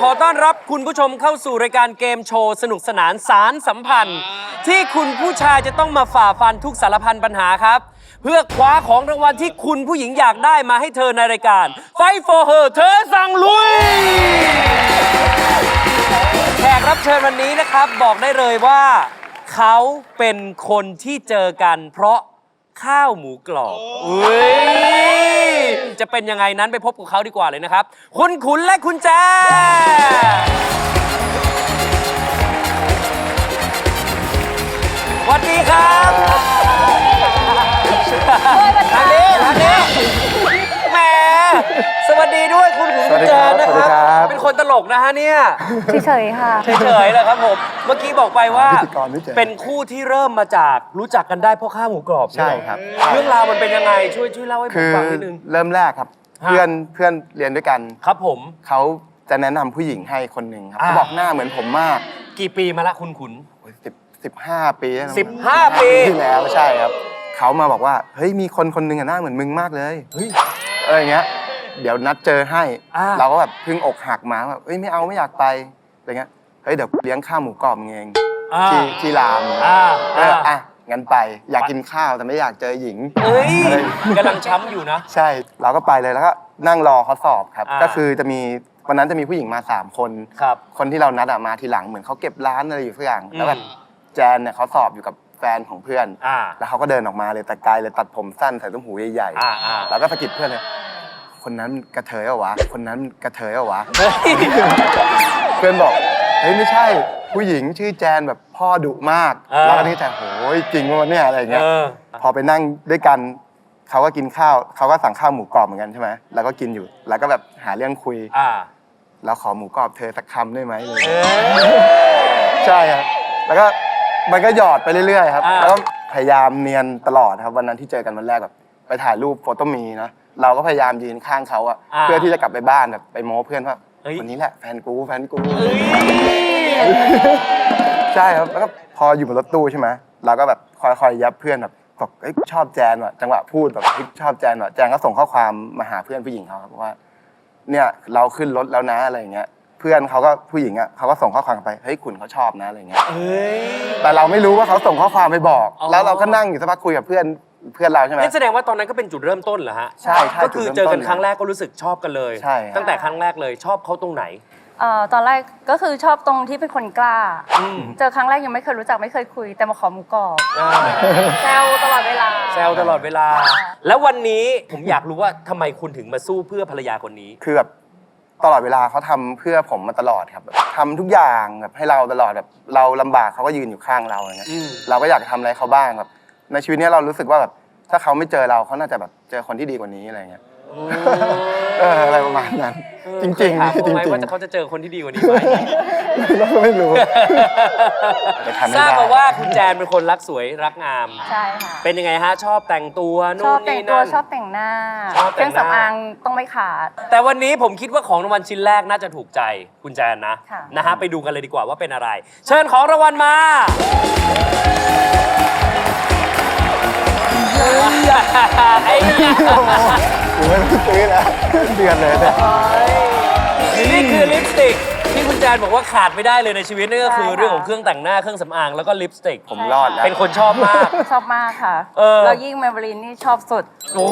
ขอต้อนรับคุณผู้ชมเข้าสู่รายการเกมโชว์ สนุกสนานสารสัมพันธ์ ที่คุณผู้ชายจะต้องมาฝ่าฟันทุกสารพันปัญหาครับ เพื่อคว้าของรางวัลที่คุณผู้หญิงอยากได้มาให้เธอในรายการ Fight for her เธอสั่งลุย แขกรับเชิญวันนี้นะครับบอกได้เลยว่า เขาเป็นคนที่เจอกันเพราะ ข้าวหมูกรอบอุ้ยจะเป็นยังไงนั้นไปพบกับเขาดีกว่าเลยนะครับ คุณขุนและคุณแจสวัสดีครับ คครัรับบเป็นคนตลกนะฮะเนี่ยเฉยๆค่ะ เฉยๆเลยครับผม เมื่อกี้บอกไปว่า พิธีกรไม่เจอเป็นคู่ที่เริ่มมาจากรู้จักกันได้เพราะข้าวหมูกรอบใช่ครับ เรื่องราวมันเป็นยังไงช่วยช่วยเล่าให้ผคืมอฟังนิดนึง เริ่มแรกครับ ฮะ เพื่อนเพื่อนเรียนด้วยกัน ครับผม เขาจะแนะนำผู้หญิงให้คนหนึ่งครับอ่า เขาบอกหน้าเหมือนผมมากกี่ปีมาละคุณขุน สิบสิบห้าปีแล้วนะสิบห้าปี ที่แล้วใช่ครับ เขามาบอกว่าเฮ้ยมีคนคนหนึ่งอะหน้าเหมือนมึงมากเลยเฮ้ย เอออย่างเงี้ย เดี๋ยวนัดเจอให้ อ่า เราก็แบบเพิ่งอกหักมาแบบเฮ้ยไม่เอาไม่อยากไปอะไรเงี้ยเฮ้ยเดี๋ยวเลี้ยงข้าวหมูกรอบมึงเองอ่าที่ที่รามอ่าเอออ่าอะงั้นไปอยากกินข้าวแต่ไม่อยากเจอหญิง เอ้ยอะไรกำลังช้ำอยู่นะ ใช่เราก็ไปเลยแล้วก็นั่งรอเขาสอบครับ อ่า ก็คือจะมีวันนั้นจะมีผู้หญิงมา3คน ครับ คนที่เรานัดอะมาทีหลังเหมือนเขาเก็บร้านอะไรอยู่สักอย่างแล้วแบบอืม แจนเนี่ยเขาสอบอยู่กับแฟนของเพื่อน อ่า แล้วเขาก็เดินออกมาเลยแต่ไกลเลยตัดผมสั้นใส่ตุ้มหูใหญ่อ่าอ่า ๆแล้วก็สะกิดเพื่อนเลย คนนั้นกระเทยเหรอวะ คนนั้นกระเทยเหรอวะเฮ้ยเพื่อนบอก เฮ้ยไม่ใช่ ผู้หญิงชื่อแจนแบบพ่อดุมากแล้วก็นี่แต่โหยจริงวะเนี่ยอะไรอย่างเงี้ย เออ พอไปนั่งด้วยกันเขาก็กินข้าวเขาก็สั่งข้าวหมูกรอบเหมือนกันใช่ไหมแล้วก็กินอยู่ แล้วก็แบบหาเรื่องคุย อ่า แล้วขอหมูกรอบเธอสักคำได้ไหมเลยเอ้ยใช่ครับ แล้วก็มันก็หยอดไปเรื่อยๆครับ อ่า แล้วก็พยายามเนียนตลอดครับ วันนั้นที่เจอกันวันแรกแบบไปถ่ายรูปโฟโต้มีนะ เราก็พยายามยืนข้างเขาอะเพื่อที่จะกลับไปบ้านแบบไปโม้เพื่อนว่าเฮ้ยวันนี้แหละแฟนกูแฟนกูเอ้ยใช่ครับแล้วก็พออยู่บนรถตู้ใช่ไหมเราก็แบบคอยๆยับเพื่อนแบบบอกเอ้ยชอบแจนว่ะจังหวะพูดแบบเฮ้ยชอบแจนว่ะแจนก็ส่งข้อความมาหาเพื่อนผู้หญิงเขาครับว่า เนี่ยเราขึ้นรถแล้วนะอะไรอย่างเงี้ย เพื่อนเขาก็ผู้หญิงอะเขาก็ส่งข้อความไปเฮ้ยคุณเขาชอบนะอะไรเงี้ยเอ้ย แต่เราไม่รู้ว่าเขาส่งข้อความไปบอก อ๋อ แล้วเราก็นั่งอยู่สักพักคุยกับเพื่อน เพื่อนเราใช่ไหม นี่แสดงว่าตอนนั้นก็เป็นจุดเริ่มต้นเหรอฮะใช่ใช่ก็คือจุดเจเริ่อมต้นกันครั้งแรกก็รู้สึกชอบกันเลย ใช่ครับ ตั้งแต่ครั้งแรกเลยชอบเขาตรงไหน เอ่อตอนแรกก็คือชอบตรงที่เป็นคนกล้า อืมเจอครั้งแรกยังไม่เคยรู้จักไม่เคยคุย แต่มาขอหมูกรอบอ่าแซวตลอดเวลา แซวตลอดเวลา แล้ววันนี้ผมอยากรู้ว่าทำไมคุณถึงมาสู้เพื่อภรรยาคนนี้ คือแบบตลอดเวลาเขาทำเพื่อผมมาตลอดครับแบบทำทุกอย่างแบบให้เราตลอดแบบเราลำบากเขาก็ยืนอยู่ข้างเราอย่างเงี้ยอืม เราก็อยากทำอะไรเขาบ้างแบบ ในชีวิตเนี้ยเรารู้สึกว่าแบบถ้าเขาไม่เจอเราเขาน่าจะแบบเจอคนที่ดีกว่านี้อะไรเงี้ยเอออะไรประมาณนั้น จริงๆเคยถามจเขาริงไหมๆว่าจะเขาจะเจอคนที่ดีกว่านี้ไหมเราก็ไม่รู้แต่ทำไม่ทราบได้มาว่าคุณแจนเป็นคนรักสวยรักงาม ใช่ค่ะ เป็นยังไงฮะ ชอบแต่งตัวชนู่อนบแต่นี่งตัวนั่น ชอบแต่งหน้าชอบเคแต่รื่งองหน้า สำอางต้องไม่ขาด แต่วันนี้ผมคิดว่าของรางวัลชิ้นแรกน่าจะถูกใจคุณแจนนะค่ะ นะฮะไปดูกันเลยดีกว่าว่าเป็นอะไร เชิญของรางวัลมา ไอ้ยะกูไม่ต้องซื้อแล้วเดือนเลยเนี่ยนี่คือลิปสติกที่คุณแจนบอกว่าขาดไม่ได้เลยในชีวิตนั่นก็คือใช่ค่ะเรื่องของเครื่องแต่งหน้าเครื่องสำอางแล้วก็ลิปสติก ผมรอดแล้วเป็นคนชอบมาก ชอบมากค่ะเออ แล้วยิ่งเมเบลินนี่ชอบสุด โอ้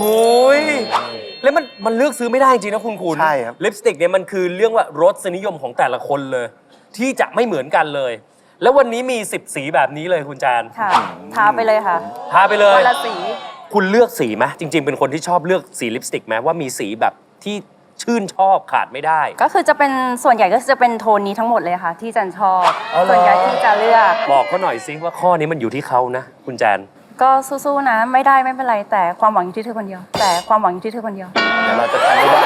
ยแล้วมันมันเลือกซื้อไม่ได้จริงนะคุณคุณใช่ครับ ลิปสติกเนี่ยมันคือเรื่องว่ารสนิยมของแต่ละคนเลย ที่จะไม่เหมือนกันเลย แล้ววันนี้มี 10 สีแบบนี้เลยคุณแจนค่ะทาไปเลยค่ะทาไปเลยวันละสี คุณเลือกสีไหมจริง ๆ เป็นคนที่ชอบเลือกสีลิปสติกไหมว่ามีสีแบบที่ชื่นชอบขาดไม่ได้ ก็คือจะเป็นส่วนใหญ่ก็จะเป็นโทนนี้ทั้งหมดเลยค่ะ ที่จันชอบ อ๋อเหรอ ส่วนใหญ่ที่จะเลือก บอกเขาหน่อยซิว่าข้อนี้มันอยู่ที่เขานะ คุณแจนก็สู้ๆนะ ไม่ได้ไม่เป็นไรแต่ความหวังอยู่ที่เธอคนเดียว แต่ความหวังอยู่ที่เธอคนเดียวเดี๋ยวเราจะทำไม่ได้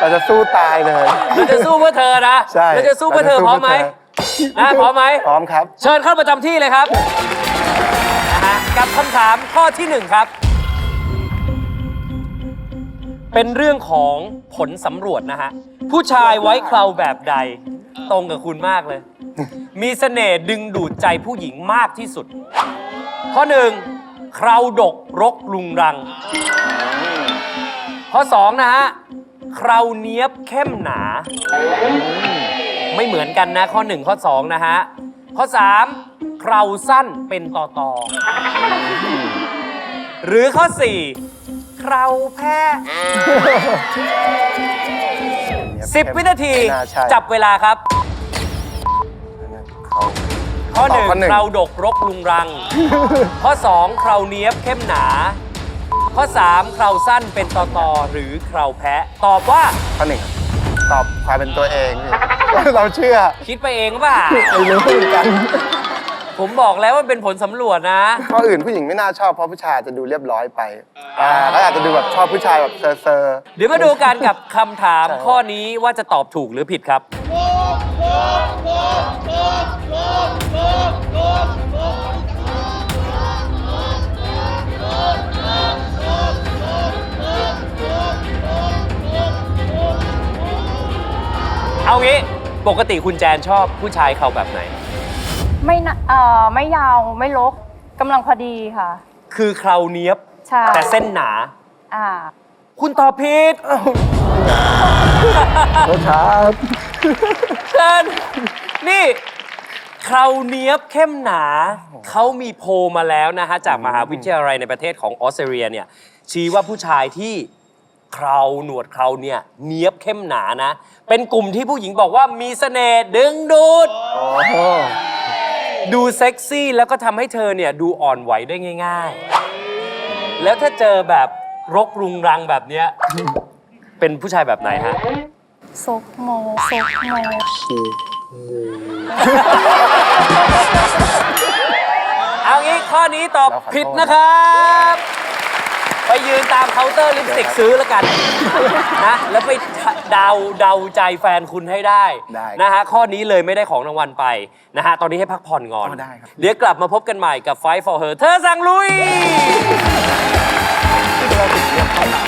เราจะสู้ตายเลย เราจะสู้เพื่อเธอนะใช่เราจะสู้เพื่อเธอพร้อมไหมนะพ ร้อมไหมพร้อมครับ เชิญเข้าประจำที่เลยครับนะฮะกับคำถามข้อที่หนึ่งครับ เป็นเรื่องของผลสำรวจนะฮะ ผู้ชายไว้เคราแบบใด ตรงกับคุณมากเลย มีเสน่ห์ดึงดูดใจผู้หญิงมากที่สุด ข้อหนึ่งเคราดกรกลุงรัง ข้อสองนะฮะเคราเนียบเข้มหนา ไม่เหมือนกันนะ ข้อ 1 ข้อ 2 นะฮะ ข้อ 3 เคราสั้นเป็นต่อตอหรือข้อ 4 เคราแพ้ 10 วินาที ไม่น่าใช่ จับเวลาครับ เขา ข้อตอบข้อหนึ่1งเคราดกรกลุงรัง ข้อ2เคราเนียบเข้มหนา ข้อ3เคราสั้นเป็นตอตอหรือเคราแพะ ตอบว่าข้อหนึ่งครับตอบความเป็นตัวเองพี่ เราเชื่อคิดไปเองป่ะ ไม่รู้เหมือนกันผมบอกแล้วว่าเป็นผลสำรวจนะ ข้ออื่นผู้หญิงไม่น่าชอบเพราะผู้ชายอาจจะดูเรียบร้อยไปอ่าแล้วอาจจะดูแบบชอบผู้ชายแบบเซอร์เซอร์เดี๋ยวมาดูกันกับคำถามใช่ข้อนี้ว่าจะตอบถูกหรือผิดครับ เอางี้ ปกติคุณแจนชอบผู้ชายเขาแบบไหน ไม่นะเอ่อไม่ยาวไม่ลกกำลังพอดีค่ะ คือเคราเนียบ ใช่แต่เส้นหนา อ่า คุณตอบผิดรสชาติเชิญนี่เคราเนียบเข้มหนา เขามีโพลมาแล้วนะฮะ จากมหาวิทยาลัยในประเทศของออสเตรเลียเนี่ยชี้ว่าผู้ชายที่ เคราหนวดเคราเนี่ยเนียบเข้มหนานะ เป็นกลุ่มที่ผู้หญิงบอกว่ามีเสน่ห์ดึงดูดโอ้โหดูเซ็กซี่แล้วก็ทำให้เธอเนี่ยดูอ่อนไหวได้ง่าย ๆ แล้วถ้าเจอแบบรกรุงรังแบบเนี้ย เป็นผู้ชายแบบไหนฮะ ซกโมซกโมเอางี้ข้อนี้ตอบเราขอโทษผิดนะครับ ไปยืนตามเคาน์เตอร์ลิปสติกซื้อแล้วกันนะแล้วไปเดาเดาใจแฟนคุณให้ได้ได้นะฮะข้อนี้เลยไม่ได้ของรางวัลไปนะฮะตอนนี้ให้พักผ่อนก่อนอ๋อได้ครับ เดี๋ยวกลับมาพบกันใหม่กับ Fight for Her เธอสั่งลุย ที่เราติดเรียกเข้าหลัง